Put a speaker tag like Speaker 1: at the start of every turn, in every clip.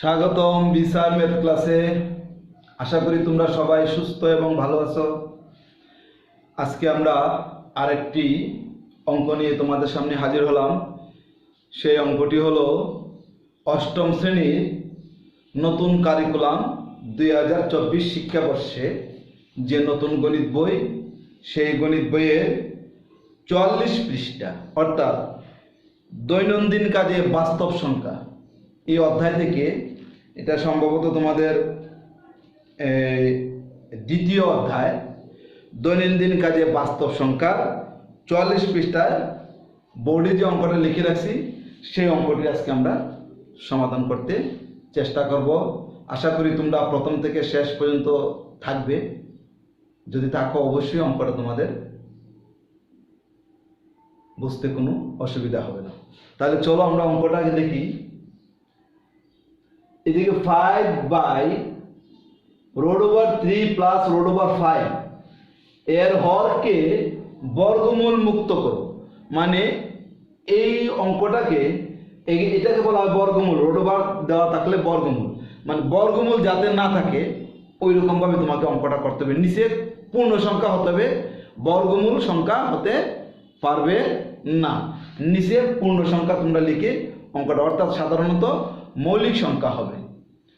Speaker 1: স্বাগতম বিসার ম্যাথ ক্লাসে আশা করি তোমরা সবাই সুস্থ এবং ভালো আছো। আজকে আমরা আরেকটি অঙ্ক নিয়ে তোমাদের সামনে হাজির হলাম। সেই অঙ্কটি হলো অষ্টম শ্রেণির নতুন কারিকুলাম দুই হাজার চব্বিশ শিক্ষাবর্ষে যে নতুন গণিত বই, সেই গণিত বইয়ের চুয়াল্লিশ পৃষ্ঠা, অর্থাৎ দৈনন্দিন কাজে বাস্তব সংখ্যা। এই অধ্যায় থেকে এটা সম্ভবত তোমাদের দ্বিতীয় অধ্যায়, দৈনন্দিন কাজে বাস্তব সংখ্যা, চুয়াল্লিশ পৃষ্ঠায় বোর্ডে যে অঙ্কটা লিখে রাখছি, সেই অঙ্কটি আজকে আমরা সমাধান করতে চেষ্টা করব। আশা করি তোমরা প্রথম থেকে শেষ পর্যন্ত থাকবে। যদি থাকো, অবশ্যই অঙ্কটা তোমাদের বুঝতে কোনো অসুবিধা হবে না। তাহলে চলো আমরা অঙ্কটা আগে দেখি। এদিকে five by root over three plus root over five এর হরকে বর্গমূল মুক্ত করো। মানে এই অঙ্কটাকে এটাকে বলা হয় বর্গমূল রোড ওভার দেওয়া থাকলে বর্গমূল। মানে বর্গমূল যাতে না থাকে ওই রকমভাবে তোমাকে অঙ্কটা করতে হবে। নিচে পূর্ণ সংখ্যা হতে হবে, বর্গমূল সংখ্যা হতে পারবে না। নিচে পূর্ণ সংখ্যা তোমরা লিখে অঙ্কটা, অর্থাৎ সাধারণত মৌলিক সংখ্যা হবে।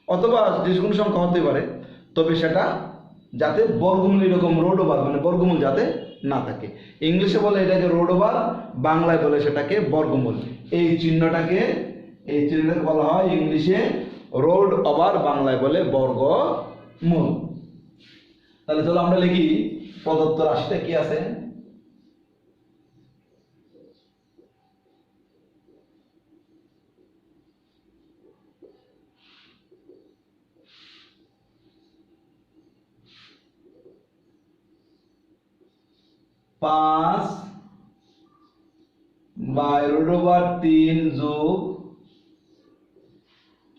Speaker 1: অথবা যে কোনো সংখ্যা হতে পারে, তবে সেটা যাতে বর্গমূল এরকম রোড ওভার মানে বর্গমূল যাতে না থাকে। ইংলিশে বলে এটাকে রোড ওভার, বাংলায় বলে সেটাকে বর্গমূল। এই চিহ্নটাকে এই চিহ্নটাকে বলা হয় ইংলিশে রোড ওভার, বাংলায় বলে বর্গমূল। তাহলে চলো আমরা লিখি, প্রদত্ত রাশিটা কি আছে? পাঁচ বাই রোড ওভার তিন যোগ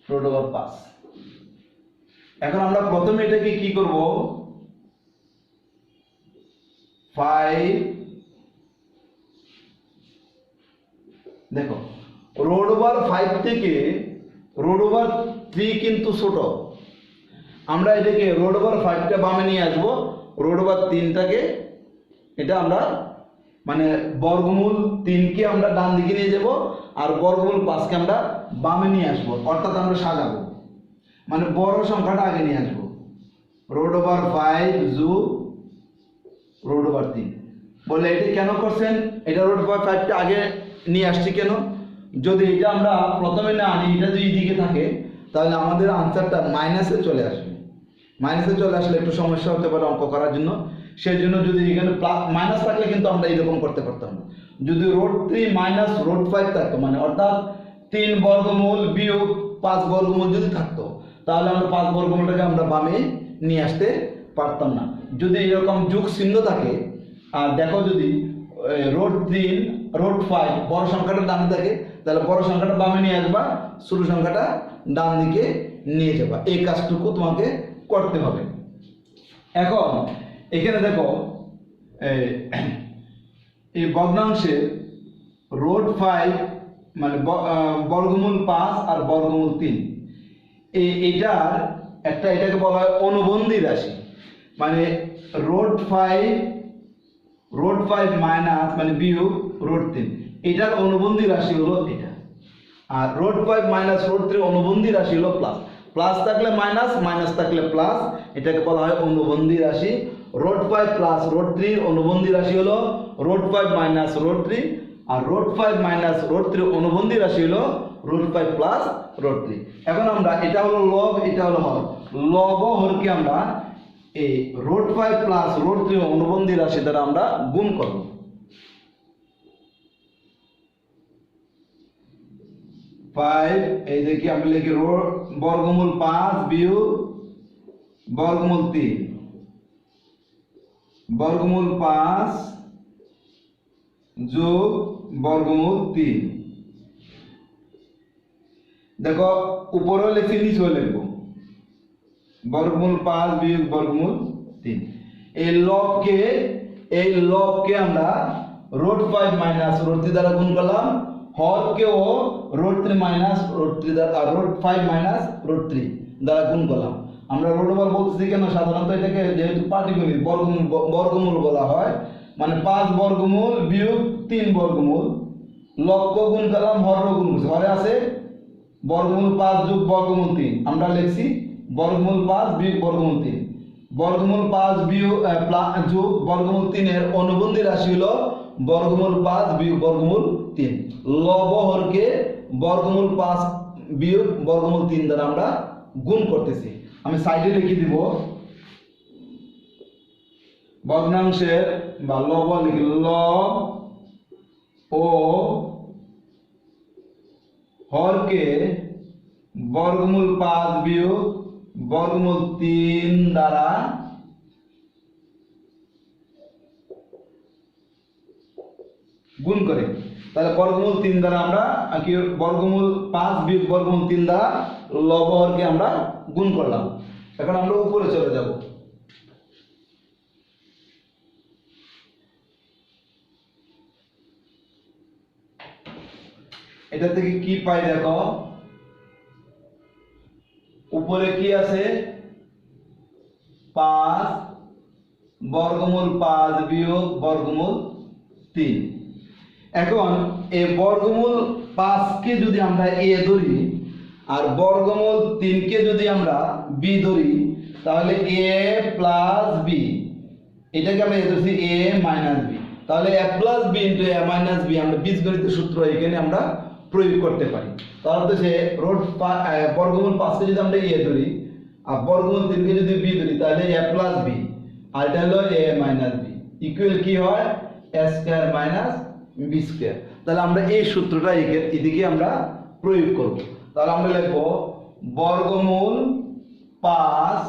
Speaker 1: রোড ওভার পাঁচ। এখন আমরা প্রথমে এটাকে কি করব? ফাইভ দেখো রোড ওভার ফাইভ থেকে রোড ওভার থ্রি কিন্তু ছোট। আমরা এটাকে রোড ওভার ফাইভটা বামে নিয়ে আসব রোড ওভার তিনটাকে এটা আমরা মানে বর্গমূল তিনকে আমরা ডান দিকে নিয়ে যাব আর বর্গমূল পাঁচকে আমরা বামে নিয়ে আসব, অর্থাৎ আমরা সাজাবো। মানে বড় সংখ্যাটা আগে নিয়ে আসব। রোড ওভার ফাইভ জু রোড ওভার তিন। বলে এটা কেন করছেন? এটা রোড ওভার ফাইভটা আগে নিয়ে আসছি কেন? যদি এটা আমরা প্রথমে না আনি, এটা যদি দিকে থাকে, তাহলে আমাদের আনসারটা মাইনাসে চলে আসবে। মাইনাসে চলে আসলে একটু সমস্যা হতে পারে অঙ্ক করার জন্য। সেই জন্য যদি এখানে মাইনাস থাকলে কিন্তু আমরা এরকম করতে পারতাম। না যদি root three minus root five থাকতো মানে অর্থাৎ তিন বর্গমূল বিয়োগ পাঁচ বর্গমূল যদি থাকতো, তাহলে আমরা পাঁচ বর্গমূলটাকে আমরা বামে নিয়ে আসতে পারতাম না। যদি এরকম যুগ চিহ্ন থাকে, আর দেখো যদি রোড তিন রোড ফাইভ বড় সংখ্যাটা ডানে থাকে, তাহলে বড় সংখ্যাটা বামে নিয়ে আসবা, ছোট সংখ্যাটা ডান দিকে নিয়ে যাবা। এই কাজটুকু তোমাকে করতে হবে। এখন এখানে দেখো এই, ভগ্নাংশে রোড ফাইভ মানে বর্গমূল পাঁচ আর বর্গমূল তিন। এই এটার একটা এটাকে বলা হয় অনুবন্ধী রাশি। মানে root five root five minus মানে বিয়োগ রোড তিন। এটার অনুবন্ধী রাশি হলো এটা। আর root five minus root three অনুবন্ধী রাশি হলো প্লাস। প্লাস থাকলে মাইনাস মাইনাস থাকলে প্লাস। এটাকে বলা হয় অনুবন্ধী রাশি। রোড ফাইভ প্লাস রোড থ্রির অনুবন্ধী রাশি হলো root five minus root three আর root five minus root three অনুবন্ধী রাশি হলো root five plus root three এখন আমরা, এটা হলো লব এটা হলো হর। লব হরকে আমরা এই root five plus root three অনুবন্ধী রাশি দ্বারা আমরা গুণ করব। ফাইভ এই দেখি আমি লিখি রোড বর্গমূল পাঁচ বিয়োগ বর্গমূল তিন। বর্গমূল পাঁচ যোগ বর্গমূল তিন। দেখো, উপরেও লিখছি নিচেও লিখব। বর্গমূল পাঁচ বিয়োগ বর্গমূল তিন। এই লবকে এই লবকে আমরা root five minus root three দ্বারা গুণ করলাম। হরকেও root three minus root three দ্বারা root five minus root three দ্বারা গুণ করলাম। আমরা রোড ওভার বলতেছি কেন? সাধারণত এটাকে যেহেতু পাটিগণিত বর্গমূল বর্গমূল বলা হয় মানে পাঁচ বর্গমূল বিয়োগ তিন বর্গমূল, লক্ষ গুণ করলাম হর গুণ হরে আছে বর্গমূল পাঁচ যোগ বর্গমূল তিন। আমরা লিখছি বর্গমূল পাঁচ বিয়োগ বর্গমূল তিন। বর্গমূল পাঁচ বিয়োগ যোগ বর্গমূল তিনের অনুবন্ধী রাশি হলো বর্গমূল পাঁচ বিয়োগ বর্গমূল তিন। লবহরকে বর্গমূল পাঁচ বিয়োগ বর্গমূল তিন দ্বারা আমরা গুণ করতেছি। আমি সাইডে লিখে দিব। ভগ্নাংশের বা লব লিখি ল, ও, হরকে বর্গমূল পাঁচ বিয়োগ বর্গমূল তিন দ্বারা গুণ করে। তাহলে বর্গমূল তিন দ্বারা আমরা কি বর্গমূল পাঁচ বিয়োগ বর্গমূল তিন দ্বারা লবহরকে আমরা গুণ করলাম। এখন আমরা উপরে চলে যাব। এটা থেকে কি পাই দেখো? উপরে কি আছে? পাঁচ বর্গমূল পাঁচ বিয়োগ বর্গমূল তিন। এখন এই বর্গমূল পাঁচকে যদি আমরা এ ধরি আর বর্গমূল তিনকে যদি আমরা বি ধরি, তাহলে এ প্লাস বি এটাকে আমরা এ ধরছি এ মাইনাস বি তাহলে A plus B into A minus B আমরা বীজগণিত সূত্র এখানে আমরা প্রয়োগ করতে পারি। তাহলে তো সে রোড বর্গমূল পাঁচকে যদি আমরা এ ধরি, আর বর্গমূল তিনকে যদি বি ধরি, তাহলে এ প্লাস বি আর এটা হলো এ মাইনাস বি ইকুয়াল কি হয়? A square minus B square তাহলে আমরা এই সূত্রটা এদিকে আমরা প্রয়োগ করব। তাহলে আমরা লিখব বর্গমূল পাঁচ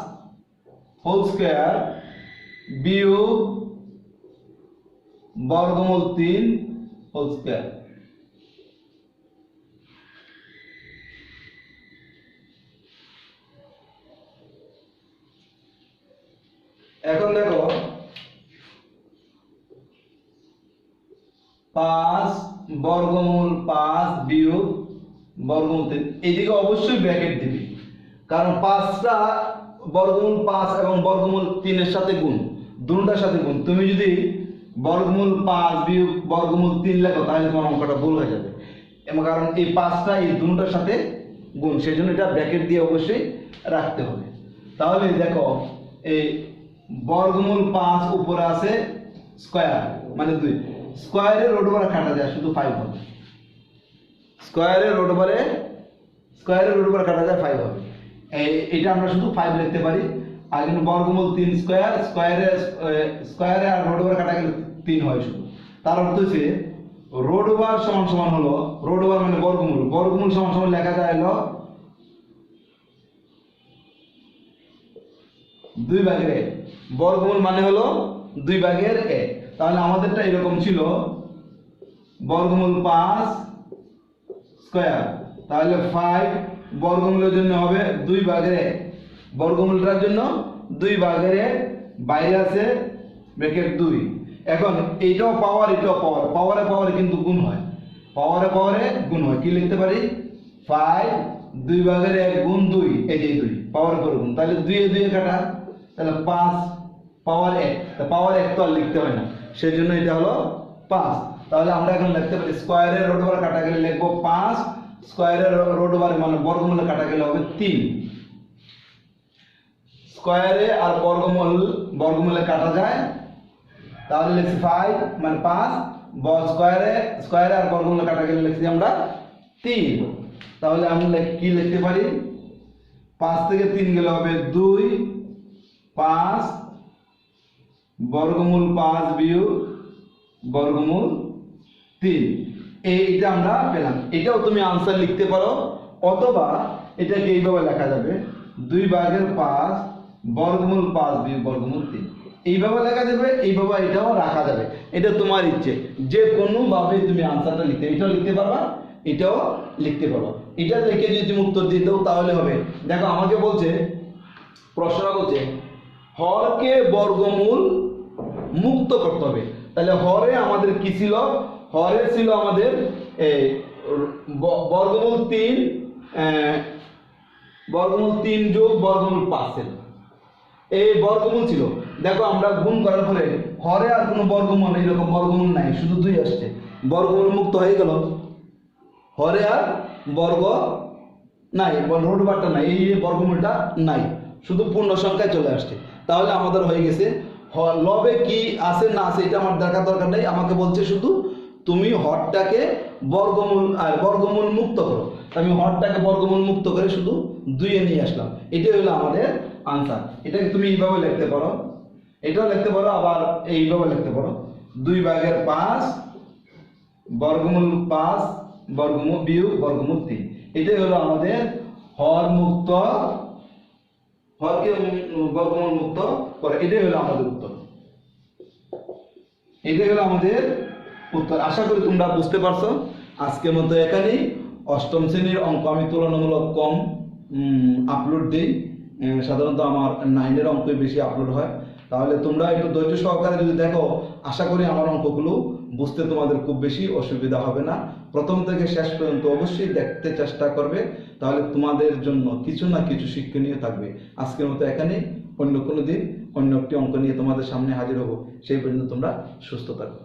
Speaker 1: হোল স্কোয়ার বিয়োগ বর্গমূল তিন হোল স্কোয়ার। এখন দেখো পাঁচ বর্গমূল পাঁচ বিয়োগ বর্গমূল তিন এইদিকে অবশ্যই ব্র্যাকেট দিবি। কারণ পাঁচটা বর্গমূল পাঁচ এবং বর্গমূল তিনের সাথে গুণ, দুটার সাথে গুণ। তুমি যদি বর্গমূল পাঁচ বিয়োগ বর্গমূল তিন লেখো, তাহলে তোমার অঙ্কটা ভুল হয়ে যাবে। এবং কারণ এই পাঁচটা এই দুটার সাথে গুণ সেই জন্য এটা ব্র্যাকেট দিয়ে অবশ্যই রাখতে হবে। তাহলে দেখো, এই বর্গমূল পাঁচ উপরে আছে স্কোয়ার মানে দুই। স্কোয়ারে রোড ওভার কাটা যায়, শুধু ফাইভ হবে। স্কোয়ারে রোড ওভারে স্কোয়ারে রোড ওভার কাটা যায় ফাইভ হবে। এটা আমরা শুধু ফাইভ লিখতে পারি। আর কিন্তু বর্গমূল তিন স্কোয়ার, স্কোয়ারে স্কোয়ারে আর রোড ওভার কাটা গেলে তিন হয় শুধু। তার অর্থ হচ্ছে রোড ওভার সমান সমান হলো রোড ওভার মানে বর্গমূল। বর্গমূল সমান সমান লেখা যায় হলো দুই ভাগের এক। বর্গমূল মানে হলো দুই ভাগের এক। তাহলে আমাদেরটা এরকম ছিল, বর্গমূল পাঁচ স্কোয়ার। তাহলে ফাইভ বর্গমূলের জন্য হবে দুই ভাগের এক। বর্গমূলটার জন্য দুই ভাগের এক, বাইরে আছে ব্রেকেট দুই। এখন এইটাও পাওয়ার এটাও পাওয়ার পাওয়ারে পাওয়ারে কিন্তু গুণ হয়। পাওয়ারে পাওয়ারে গুণ হয়। কি লিখতে পারি? ফাইভ দুই ভাগের এক গুণ দুই এই যে দুই। পাওয়ার করে গুণ। তাহলে দুই এ দুই কাটা। তাহলে পাঁচ পাওয়ার এক। পাওয়ার এক তো আর লিখতে হয় না। সেই জন্য এটা হলো পাঁচ। তাহলে আমরা এখন লিখতে পারি স্কোয়ারের রোড ওভার কাটা গেলে লিখব পাঁচ স্কোয়ারের রোড ওভার মানে বর্গমূলে কাটা গেলে হবে তিন। স্কোয়ারে আর বর্গমূল, বর্গমূলে কাটা যায়। তাহলে লিখছি ফাইভ মানে পাঁচ স্কোয়ারে স্কোয়ারে আর বর্গমূলে কাটা গেলে লিখছি আমরা তিন। তাহলে আমরা কি লিখতে পারি? পাঁচ থেকে তিন গেলে হবে দুই, পাঁচ, বর্গমূল পাঁচ বিয়োগ বর্গমূল তিন। এইটা আমরা পেলাম। এটাও তুমি আনসার লিখতে পারো, অথবা এটাকে এইভাবে লেখা যাবে, দুই ভাগের পাঁচ বর্গমূল পাঁচ বিয়োগ বর্গমূল তিন। এইভাবে লেখা যাবে, এইভাবে এটাও রাখা যাবে। এটা তোমার ইচ্ছে। যে কোনোভাবে তুমি আনসারটা লিখতে এটাও লিখতে পারবা, এটাও লিখতে পারবা। এটা লিখে যদি তুমি উত্তর দিয়ে দাও, তাহলে হবে। দেখো, আমাকে বলছে প্রশ্ন বলছে, হরকে বর্গমূল মুক্ত করতে হবে। তাহলে হরে আমাদের কি ছিল? হরে ছিল আমাদের বর্গমূল তিন বর্গমূল তিন যোগ বর্গমূল পাঁচের এই বর্গমূল ছিল। দেখো আমরা গুণ করার ফলে হরে আর কোনো বর্গমূল এরকম বর্গমূল নাই, শুধু দুই আসছে। বর্গমূল মুক্ত হয়ে গেল। হরে আর বর্গ নাই রোড বারটা নাই, এই বর্গমূলটা নাই, শুধু পূর্ণ সংখ্যায় চলে আসছে। তাহলে আমাদের হয়ে গেছে লবে কি আছে না আছে, এটা আমার দেখার দরকার নেই, আমাকে বলছে শুধু তুমি হরটাকে বর্গমূল আর বর্গমূল মুক্ত করো। আমি হরটাকে বর্গমূল মুক্ত করে শুধু দুইয়ে নিয়ে আসলাম। এটাই হলো আমাদের আনসার এটাকে তুমি এইভাবে লিখতে পারো। এটাও লিখতে পারো, আবার এইভাবে লিখতে পারো। দুই ভাগের পাঁচ, বর্গমূল পাঁচ, বর্গমূল বিয়োগ, বর্গমূল তিন। এটাই হলো আমাদের হর মুক্ত, হরকে বর্গমূল মুক্ত করে। এটাই হলো আমাদের উত্তর। এটাই হলো আমাদের উত্তর আশা করি তোমরা বুঝতে পারছ। আজকের মতো এখানেই। অষ্টম শ্রেণির অঙ্ক আমি তুলনামূলক কম আপলোড দিই। সাধারণত আমার নাইনের অঙ্কই বেশি আপলোড হয়। তাহলে তোমরা একটু ধৈর্য সহকারে যদি দেখো, আশা করি আমার অঙ্কগুলো বুঝতে তোমাদের খুব বেশি অসুবিধা হবে না। প্রথম থেকে শেষ পর্যন্ত অবশ্যই দেখতে চেষ্টা করবে। তাহলে তোমাদের জন্য কিছু না কিছু শিক্ষণীয় থাকবে। আজকের মতো এখানেই। অন্য কোনো দিন অন্য একটি অঙ্ক নিয়ে তোমাদের সামনে হাজির হব। সেই পর্যন্ত তোমরা সুস্থ থাকো।